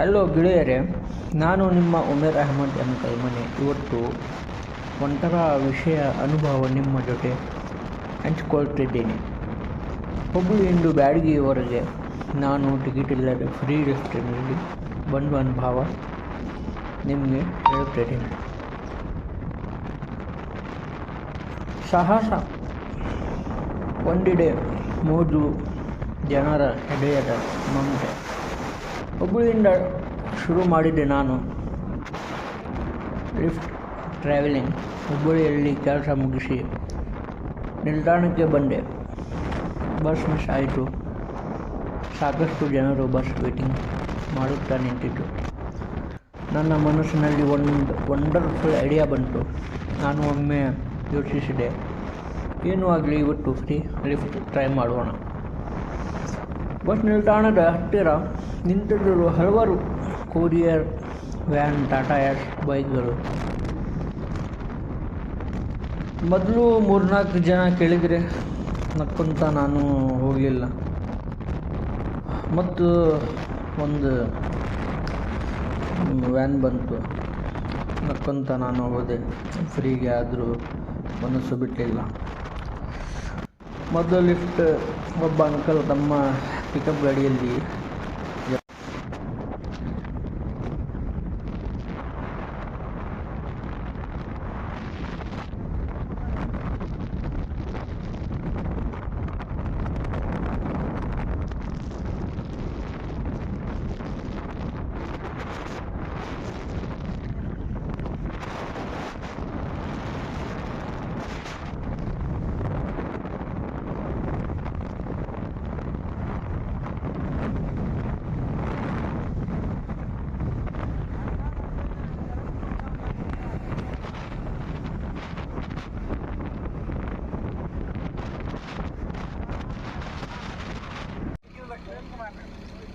Hello ಗೆಳೆಯರೇ, ನಾನು ನಿಮ್ಮ ಉಮೇರ್ ಅಹಮದ್ ಎಂ ಕೈಮನೆ. ಇವತ್ತು ಒಂಥರ ವಿಷಯ ಅನುಭವ ನಿಮ್ಮ ಜೊತೆ ಹಂಚಿಕೊಳ್ತಿದ್ದೇನೆ. ಹುಬ್ಬಳ್ಳಿಯಿಂದ ಬ್ಯಾಡಗಿಯವರೆಗೆ ನಾನು ಟಿಕೆಟ್ ಇಲ್ಲದೆ ಫ್ರೀ ರೆಸ್ಟೋರೆಂಟ್ನಲ್ಲಿ ಬಂದು ಅನುಭವ ನಿಮಗೆ ಹೇಳುತ್ತಿದ್ದೇನೆ ಸಾಹಸ ಒಂದೆಡೆ ಮೋಜು ಜನರ ಹೃದಯದ ಮಮತೆ. ಹುಬ್ಬಳ್ಳಿಯಿಂದ ಶುರು ಮಾಡಿದೆ ನಾನು. ಲಿಫ್ಟ್ ಟ್ರಾವೆಲಿಂಗ್ ಹುಬ್ಬಳ್ಳಿಯಲ್ಲಿ ಕೆಲಸ ಮುಗಿಸಿ ನಿಲ್ದಾಣಕ್ಕೆ ಬಂದೆ. ಬಸ್ ಮಿಸ್ ಆಯಿತು. ಸಾಕಷ್ಟು ಜನರು ಬಸ್ ವೇಟಿಂಗ್ ಮಾಡುತ್ತಾ ನಿಂತಿದ್ದು ನನ್ನ ಮನಸ್ಸಿನಲ್ಲಿ ಒಂದು ವಂಡರ್ಫುಲ್ ಐಡಿಯಾ ಬಂತು. ನಾನು ಒಮ್ಮೆ ಯೋಚಿಸಿದೆ, ಏನೂ ಆಗಲಿ, ಇವತ್ತು ಫ್ರೀ ಲಿಫ್ಟ್ ಟ್ರೈ ಮಾಡೋಣ. ಬಸ್ ನಿಲ್ದಾಣದ ಹತ್ತಿರ ನಿಂತಿದ್ದರು ಹಲವಾರು ಕೊರಿಯರ್ ವ್ಯಾನ್ ಟಾಟಾ ಯಾಸ್ ಬೈಕ್ಗಳು. ಮೊದಲು ಮೂರ್ನಾಲ್ಕು ಜನ ಕೇಳಿದರೆ ನಕ್ಕೊಂತ ನಾನು ಹೋಗಲಿಲ್ಲ. ಮತ್ತು ಒಂದು ವ್ಯಾನ್ ಬಂತು. ನಕ್ಕೊಂತ ನಾನು ಹೋದೆ. ಫ್ರೀಗೆ ಆದರೂ ಮನಸ್ಸು ಬಿಟ್ಟಿಲ್ಲ. ಮೊದಲು ಲಿಫ್ಟ್ ಒಬ್ಬ ಅಂಕಲ್ ತಮ್ಮ ಪಿಕಪ್ ಗಾಡಿಯಲ್ಲಿ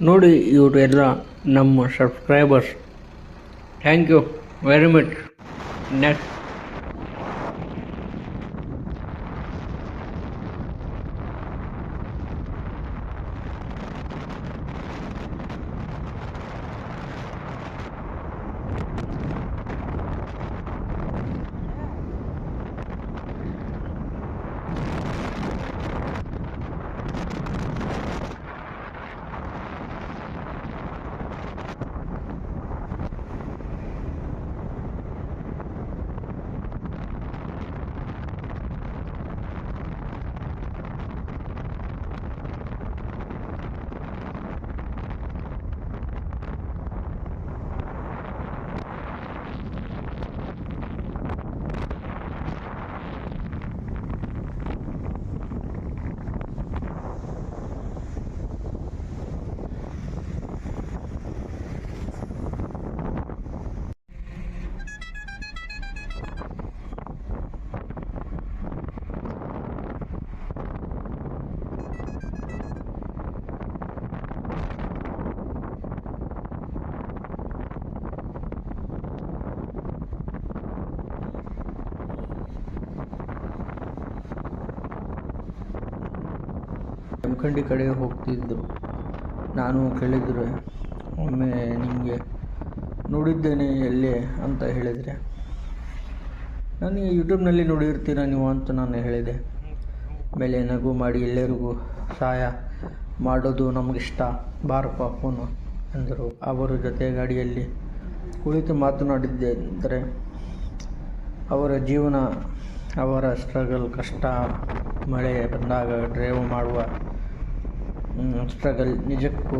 ನೋಡಿ ಇವರೆಲ್ಲ ನಮ್ಮ subscribers thank you very much next Jamkhandi ಕಡೆ ಹೋಗ್ತಿದ್ದರು ನಾನು ಕೇಳಿದರೆ, ಒಮ್ಮೆ ನಿಮಗೆ ನೋಡಿದ್ದೇನೆ ಎಲ್ಲಿ? ಅಂತ ಹೇಳಿದರೆ, ನಾನು ಯೂಟ್ಯೂಬ್ನಲ್ಲಿ ನೋಡಿರ್ತೀರ ನೀವು? ಅಂತ ನಾನು ಹೇಳಿದೆ. ಮೇಲೆ ನಗು ಮಾಡಿ, ಎಲ್ಲರಿಗೂ ಸಹಾಯ ಮಾಡೋದು ನಮಗಿಷ್ಟ ಬಾರಪ್ಪ ಫೋನು ಎಂದರು. ಅವರ ಜೊತೆ ಗಾಡಿಯಲ್ಲಿ ಕುಳಿತು ಮಾತನಾಡಿದ್ದೆ ಅಂದರೆ ಅವರ ಜೀವನ, ಅವರ ಸ್ಟ್ರಗಲ್ ಕಷ್ಟ, ಮಳೆ ಬಂದಾಗ ಡ್ರೈವ್ ಮಾಡುವ ಸ್ಟ್ರಗಲ್ ನಿಜಕ್ಕೂ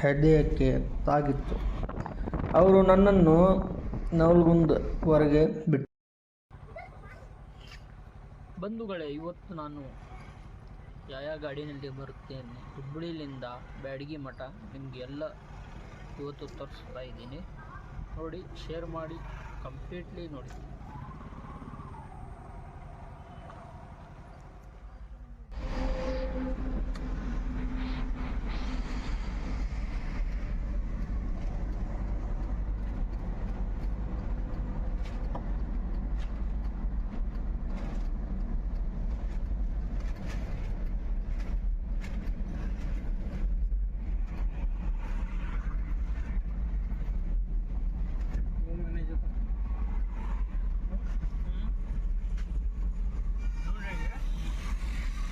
ಹೃದಯಕ್ಕೆ ತಾಗಿತ್ತು. ಅವರು ನನ್ನನ್ನು ನವಲ್ಗುಂದವರೆಗೆ ಬಿಟ್ಟು ಬಂಧುಗಳೇ, ಇವತ್ತು ನಾನು ಯಾವ ಗಾಡಿನಲ್ಲಿ ಬರುತ್ತೇನೆ. ಹುಬ್ಬಳ್ಳಿಯಿಂದ ಬ್ಯಾಡಗಿ ಮಠ ನಿಮಗೆ ಎಲ್ಲ ಇವತ್ತು ತೋರಿಸ್ತಾ ಇದ್ದೀನಿ. ನೋಡಿ ಶೇರ್ ಮಾಡಿ ಕಂಪ್ಲೀಟ್ಲಿ ನೋಡಿ.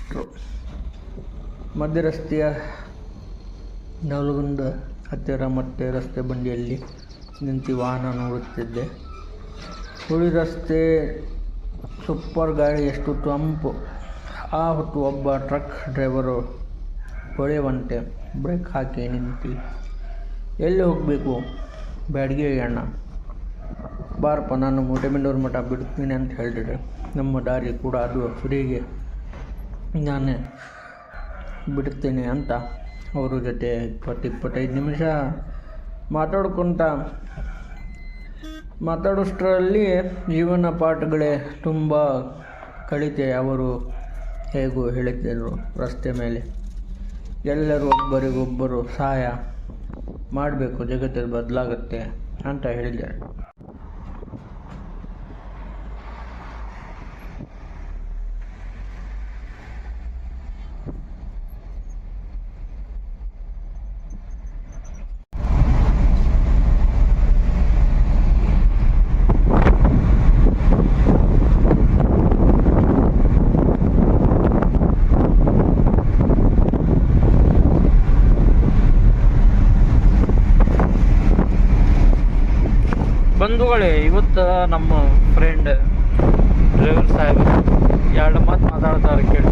ಕಿಲೋಮೀಟ್ರು ಮಧ್ಯ ರಸ್ತೆಯ ನವಲಗುಂದ ಹತ್ತಿರ ಮತ್ತೆ ರಸ್ತೆ ಬಂಡಿಯಲ್ಲಿ ನಿಂತು ವಾಹನ ನೋಡುತ್ತಿದ್ದೆ. ಹುಳಿ ರಸ್ತೆ ಸೂಪರ್ ಗಾಡಿ ಎಷ್ಟು ತಂಪು. ಆ ಹೊತ್ತು ಒಬ್ಬ ಟ್ರಕ್ ಡ್ರೈವರು ಹೊಳೆಯುವಂತೆ ಬ್ರೇಕ್ ಹಾಕಿ ನಿಂತು, ಎಲ್ಲಿ ಹೋಗಬೇಕು? ಬ್ಯಾಡಗಿ ಅಣ್ಣ. ಬಾರಪ್ಪ, ನಾನು ಮುಟೆಮಿಂಡೂರು ಮಠ ಬಿಡ್ತೀನಿ ಅಂತ ಹೇಳಿದ್ರೆ ನಮ್ಮ ದಾರಿ ಕೂಡ ಅದು ಫ್ರೀಗೆ ನಾನೇ ಬಿಡ್ತೀನಿ ಅಂತ ಅವ್ರ ಜೊತೆ ಇಪ್ಪತ್ತು ಇಪ್ಪತ್ತೈದು ನಿಮಿಷ ಮಾತಾಡ್ಕೊತ ಮಾತಾಡೋಷ್ಟರಲ್ಲಿ ಜೀವನ ಪಾಠಗಳೇ ತುಂಬ ಕಲಿತೆ ಅವರು ಹೇಗೂ ಹೇಳುತ್ತಿದ್ದರು ರಸ್ತೆ ಮೇಲೆ. ಎಲ್ಲರೂ ಒಬ್ಬರಿಗೊಬ್ಬರು ಸಹಾಯ ಮಾಡಬೇಕು, ಜಗತ್ತಲ್ಲಿ ಬದಲಾಗುತ್ತೆ ಅಂತ ಹೇಳಿದ್ದಾರೆ ಬಂಧುಗಳೇ ಇವತ್ತು ನಮ್ಮ ಫ್ರೆಂಡ್ ಡ್ರೈವರ್ ಸಾಹೇಬ್ ಎರಡು ಮಾತು ಮಾತಾಡ್ತಾರೆ ಕೇಳಿ.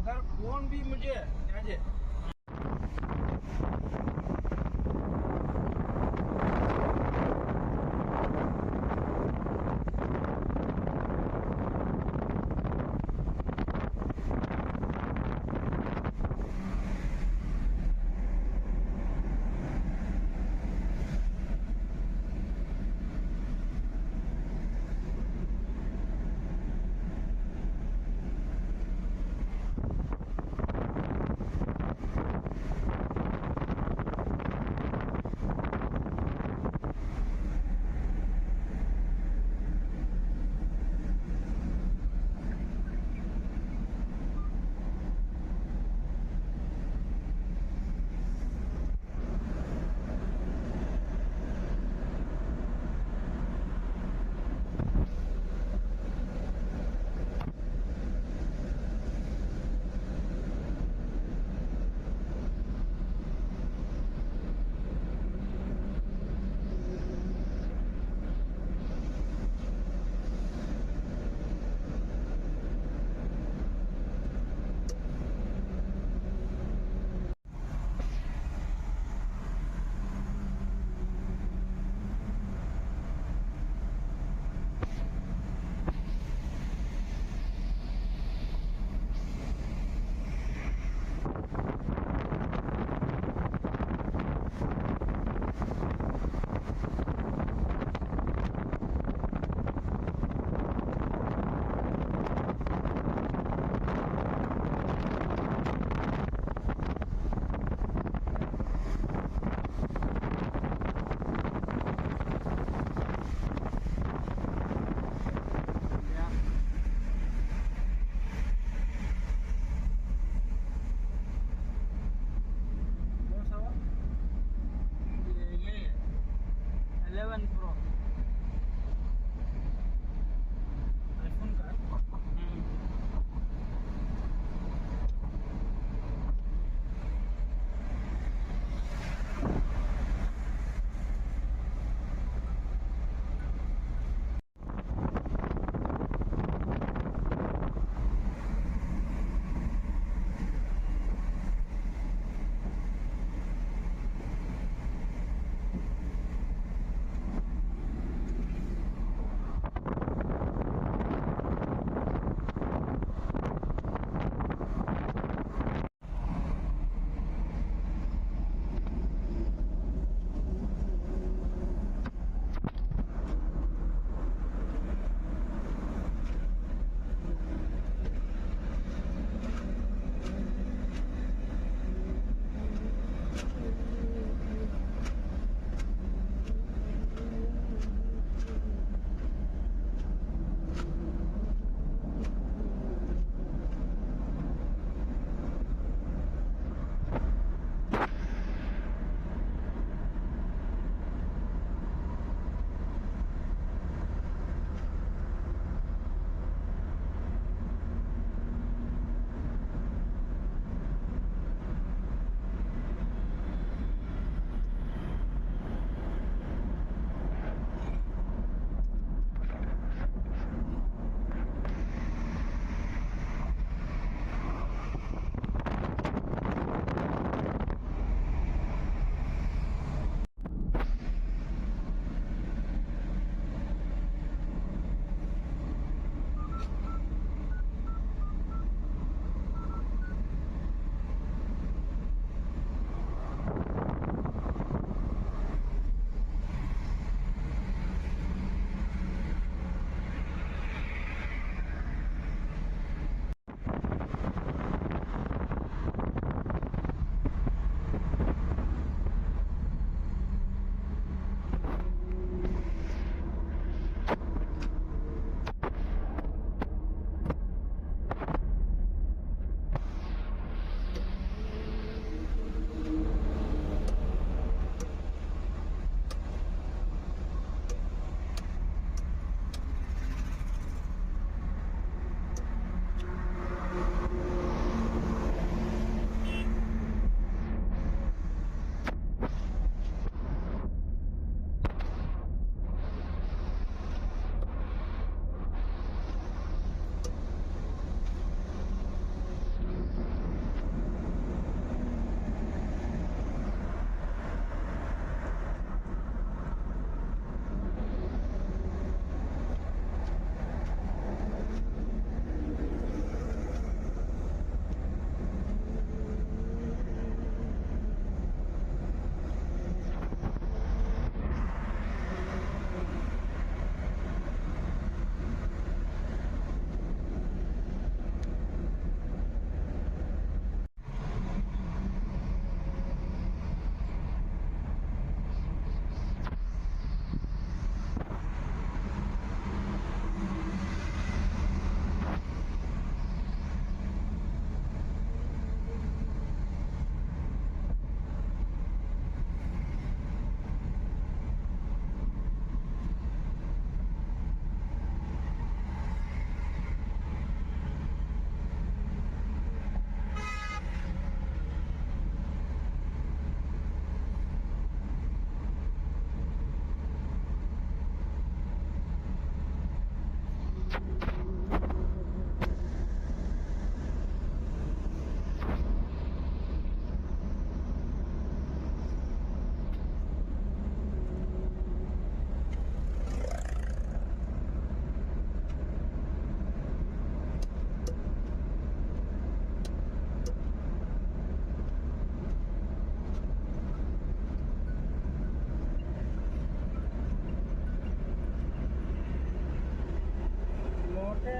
अगर फ़ोन भी मुझे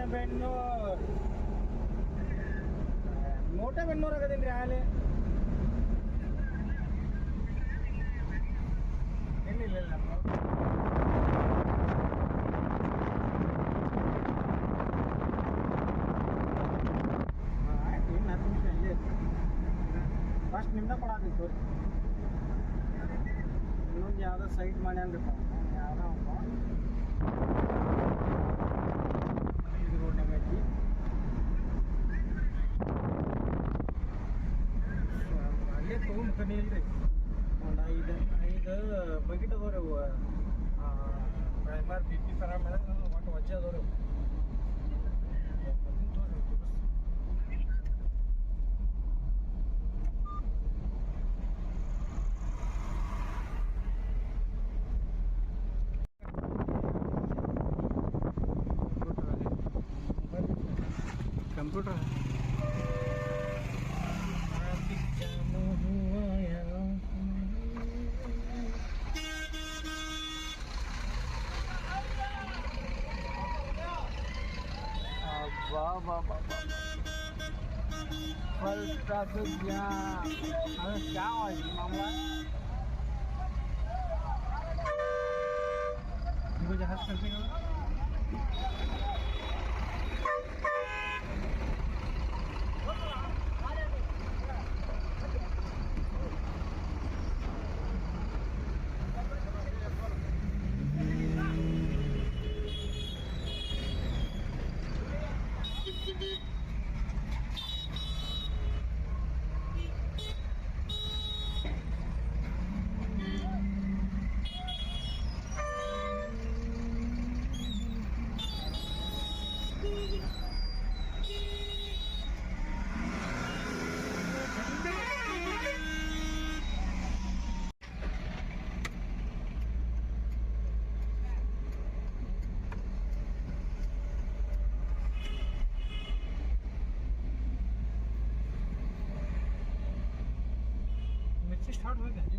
दे ಮೋಟೆ ಬೆನ್ನೂರು ಆಗದೇನ್ರಿ ಹಾಲೆ? ಏನಿಲ್ಲ ಇಲ್ಲ ಆಯ್ತು, ಇನ್ನು ಫಸ್ಟ್ ನಿಮ್ದ ಕೊಡಾಕೈತಿ ಇನ್ನೊಂದು ಯಾವುದೋ ಸೈಟ್ ಮಾಡ್ಯಾನ್ರಿಪ್ಪ ಯಾವ್ದೋ ಇದು ರೋಡ್ನಾಗ ಐತಿ ಅಲ್ಲೇ ತೊಗೊಂಡ್ಕನಿ ಇಲ್ರಿ ಒಂದು ಐದು ಐದು ಅದಾವ ರೀ ಅವು ಪ್ರೈಮರ್ ಬಿ ಪಿ ಸರ ಮೇಲೆ ಒಟ್ಟು ವಜ್ಜೆ ಅದಾವ್ರಿ ಅವು তো যা আমি যা হয় মামলা কি বলছে হাসপাতাল start moving.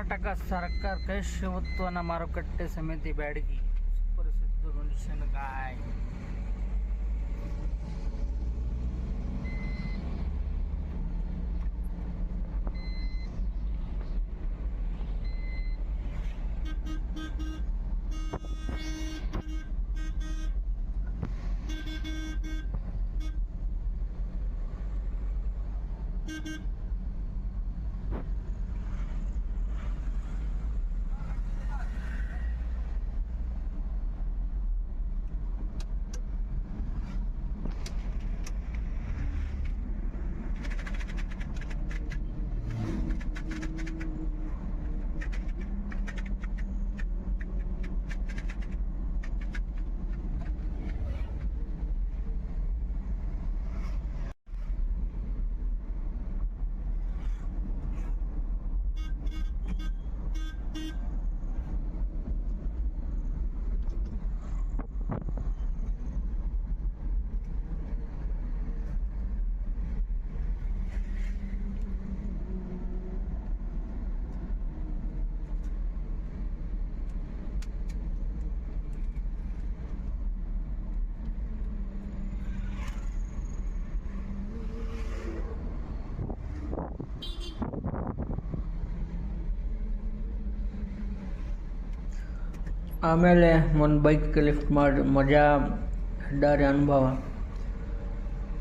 ಕರ್ನಾಟಕ ಸರ್ಕಾರ ಕೃಷಿ ಉತ್ಪನ್ನ ಮಾರುಕಟ್ಟೆ ಸಮಿತಿ ಬ್ಯಾಡಗಿ ಸುಪ್ರಸಿದ್ಧ ಮೆಣಸಿನಕಾಯಿ ಆಮೇಲೆ ಒಂದು ಬೈಕ್ ಲಿಫ್ಟ್ ಮಾಡಿ, ಮಜಾ, ಹೆದ್ದಾರಿ ಅನುಭವ.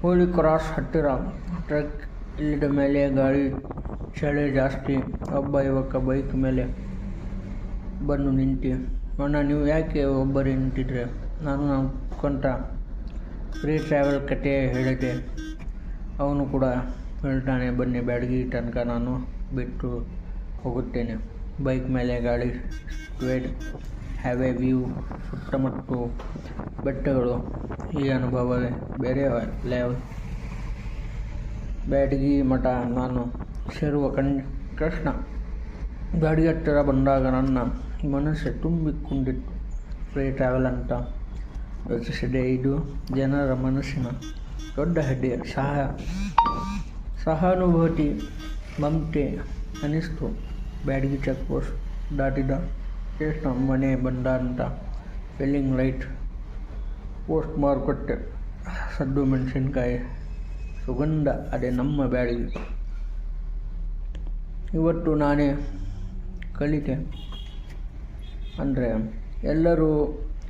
ಹೋಳಿ ಕ್ರಾಸ್ ಹತ್ತಿರ. ಟ್ರಕ್ ಇಲ್ಲಿದ ಮೇಲೆ ಗಾಳಿ, ಚಳಿ ಜಾಸ್ತಿ. ಒಬ್ಬ ಯುವಕ ಬೈಕ್ ಮೇಲೆ ಬಂದು ನಿಂತು. ಅಣ್ಣ, ನೀವು ಯಾಕೆ ಒಬ್ಬರೇ ನಿಂತಿದ್ರೆ? ನಾನು ಕೊಂತ ಫ್ರೀ ಟ್ರಾವೆಲ್ ಕತೆ ಹೇಳಿದೆ. ಅವನು ಕೂಡ ಹೇಳ್ತಾನೆ, ಬನ್ನಿ, ಬ್ಯಾಡಗಿ ತನಕ ನಾನು ಬಿಟ್ಟು ಹೋಗುತ್ತೇನೆ. ಬೈಕ್ ಮೇಲೆ ಗಾಡಿ ಸ್ಪೀಡ್ ಹ್ಯಾವೆ ವ್ಯೂ ಸುತ್ತಮುತ್ತ ಬೆಟ್ಟಗಳು, ಈ ಅನುಭವವೇ ಬೇರೆ ಲೆವೆಲ್ ಬ್ಯಾಡಗಿ ಮಠ, ನಾನು ಸೇರುವ ಕಣ್, ಕೃಷ್ಣ. ಬ್ಯಾಡಗಿ ಹತ್ತಿರ ಬಂದಾಗ ನನ್ನ ಮನಸ್ಸು ತುಂಬಿಕೊಂಡಿತ್ತು. ಫ್ರೀ ಟ್ರಾವೆಲ್ ಅಂತ ಯೋಚಿಸಿದೆ. ಇದು ಜನರ ಮನಸ್ಸಿನ ದೊಡ್ಡ ಹೆಡ್ಡೆ ಸಹ, ಸಹಾನುಭೂತಿ ಮಮತೆ ಅನಿಸ್ತು ಬ್ಯಾಡಗಿ ಚೆಕ್ ಪೋಸ್ಟ್ ದಾಟಿದ ಎಷ್ಟು ಮನೆ ಬಂದ ಅಂತ ಫಿಲ್ಲಿಂಗ್ ಲೈಟ್ ಪೋಸ್ಟ್ ಮಾರುಕಟ್ಟೆ ಸದ್ದು ಮೆಣಸಿನ್ಕಾಯಿ, ಸುಗಂಧ, ಅದೇ ನಮ್ಮ ಬ್ಯಾಳಿ. ಇವತ್ತು ನಾನೇ ಕಲಿತೆ. ಅಂದರೆ ಎಲ್ಲರೂ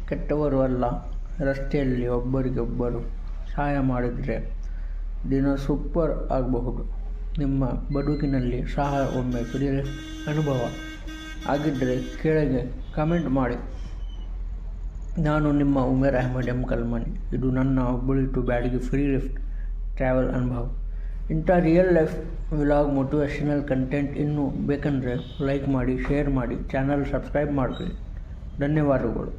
ಕೆಟ್ಟವರು ಅಲ್ಲ, ರಸ್ತೆಯಲ್ಲಿ ಒಬ್ಬರಿಗೊಬ್ಬರು ಸಹಾಯ ಮಾಡಿದರೆ ದಿನ ಸೂಪರ್ ಆಗಬಹುದು. ನಿಮ್ಮ ಬದುಕಿನಲ್ಲಿ ಸಹ ಒಮ್ಮೆ ಫ್ರೀ ಅನುಭವ. ಆಗಿದ್ದರೆ ಕೆಳಗೆ ಕಮೆಂಟ್ ಮಾಡಿ. ನಾನು ನಿಮ್ಮ ಉಮೇರ್ ಅಹಮದ್ ಎಂ ಕಲ್ಮನಿ. ಇದು ನನ್ನ Hubballi to Byadgi free lift travel ಅನುಭವ. ಇಂಥ real life vlog motivational content ಇನ್ನೂ ಬೇಕೆಂದರೆ ಲೈಕ್ ಮಾಡಿ ಶೇರ್ ಮಾಡಿ ಚಾನಲ್ ಸಬ್ಸ್ಕ್ರೈಬ್ ಮಾಡಿಕೊಳ್ಳಿ. ಧನ್ಯವಾದಗಳು.